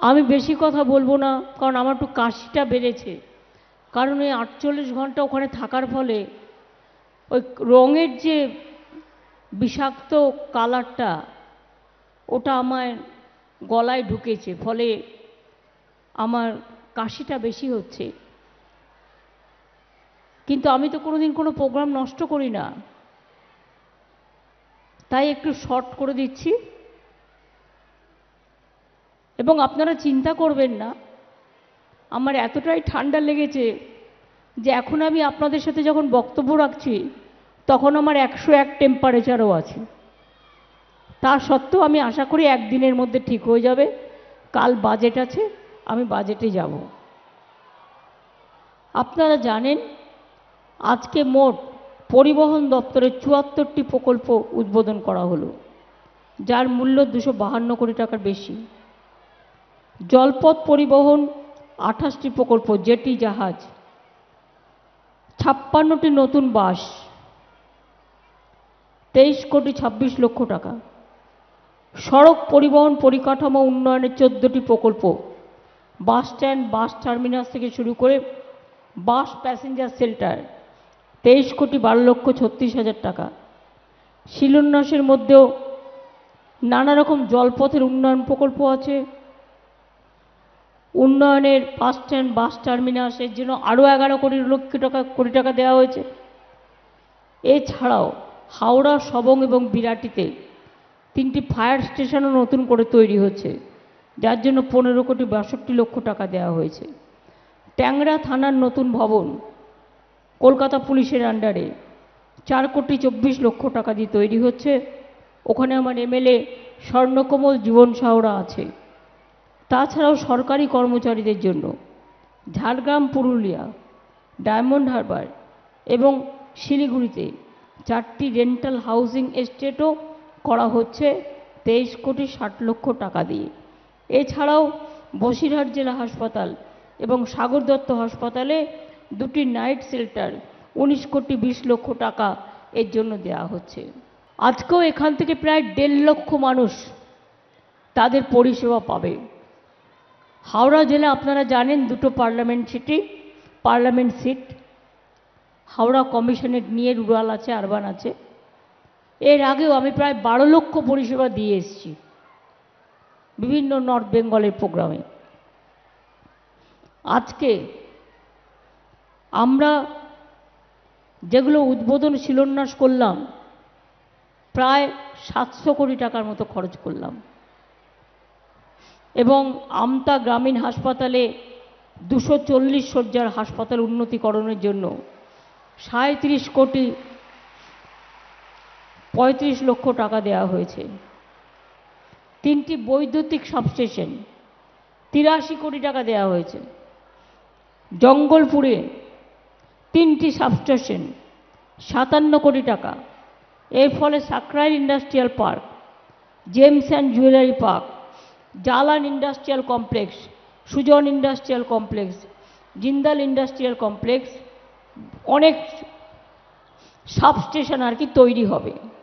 আমি বেশি কথা বলব না, কারণ আমার একটু কাশিটা বেড়েছে। কারণ ওই আটচল্লিশ ঘণ্টা ওখানে থাকার ফলে ওই রঙের যে বিষাক্ত কালারটা, ওটা আমার গলায় ঢুকেছে, ফলে আমার কাশিটা বেশি হচ্ছে। কিন্তু আমি তো কোনোদিন কোনো প্রোগ্রাম নষ্ট করি না। তাই একটু শর্ট করে দিচ্ছি। এবং আপনারা চিন্তা করবেন না। আমার এতটাই ঠান্ডা লেগেছে যে এখন আমি আপনাদের সাথে যখন বক্তব্য রাখছি, তখন আমার একশো এক টেম্পারেচারও আছে। তা সত্ত্বেও আমি আশা করি একদিনের মধ্যে ঠিক হয়ে যাবে। কাল বাজেট আছে, আমি বাজেটে যাব। আপনারা জানেন, আজকে মোট পরিবহন দপ্তরের চুয়াত্তরটি প্রকল্প উদ্বোধন করা হলো, যার মূল্য দুশো বাহান্ন কোটি টাকার বেশি। জলপথ পরিবহন আঠাশটি প্রকল্প, জেটি জাহাজ, ছাপ্পান্নটি নতুন বাস, তেইশ কোটি ছাব্বিশ লক্ষ টাকা। সড়ক পরিবহন পরিকাঠামো উন্নয়নের চোদ্দোটি প্রকল্প, বাস স্ট্যান্ড, বাস টার্মিনাস থেকে শুরু করে বাস প্যাসেঞ্জার সেল্টার তেইশ কোটি বারো লক্ষ ছত্রিশ হাজার টাকা। শিলান্যাসের মধ্যেও নানা রকম জলপথের উন্নয়ন প্রকল্প আছে। উন্নয়নের বাস স্ট্যান্ড বাস টার্মিনাসের জন্য আরও এগারো কোটি, লক্ষ টাকা, কোটি টাকা দেওয়া হয়েছে। এছাড়াও হাওড়া, সবং এবং বিরাটিতে তিনটি ফায়ার স্টেশনও নতুন করে তৈরি হচ্ছে। যার জন্য পনেরো কোটি বাষট্টি লক্ষ টাকা দেওয়া হয়েছে। ট্যাংরা থানার নতুন ভবন কলকাতা পুলিশের আন্ডারে চার কোটি চব্বিশ লক্ষ টাকা দিয়ে তৈরি হচ্ছে। ওখানে আমার এমএলএ স্বর্ণকমল জীবন সাহরা আছে। তাছাড়াও সরকারি কর্মচারীদের জন্য ঝাড়গ্রাম, পুরুলিয়া, ডায়মন্ড হারবার এবং শিলিগুড়িতে চারটি রেন্টাল হাউজিং এস্টেটও করা হচ্ছে তেইশ কোটি ষাট লক্ষ টাকা দিয়ে। এছাড়াও বসিরহাট জেলা হাসপাতাল এবং সাগর দত্ত হাসপাতালে দুটি নাইট শেল্টার উনিশ কোটি বিশ লক্ষ টাকা এর জন্য দেওয়া হচ্ছে। আজকেও এখান থেকে প্রায় দেড় লক্ষ মানুষ তাদের পরিষেবা পাবে। হাওড়া জেলা আপনারা জানেন দুটো parliament seat, parliament seat, Howrah কমিশনের নিয়ে রুরাল আছে, আরবান আছে। এর আগেও আমি প্রায় বারো লক্ষ পরিষেবা দিয়ে এসেছি বিভিন্ন নর্থ বেঙ্গলের প্রোগ্রামে। আজকে আমরা যেগুলো উদ্বোধন শিলান্যাস করলাম, প্রায় সাতশো কোটি টাকার মতো খরচ করলাম। এবং আমতা গ্রামীণ হাসপাতালে দুশো চল্লিশ শয্যার হাসপাতাল উন্নতিকরণের জন্য সাঁত্রিশ কোটি পঁয়ত্রিশ লক্ষ টাকা দেওয়া হয়েছে। তিনটি বৈদ্যুতিক সাবস্টেশন তিরাশি কোটি টাকা দেওয়া হয়েছে। জঙ্গলপুরে তিনটি সাবস্টেশন সাতান্ন কোটি টাকা। এর ফলে Sankrail industrial park, gems and jewellery park Jalan industrial complex Sujan industrial complex Jindal industrial complex অনেক সাবস্টেশন আর কি তৈরি হবে।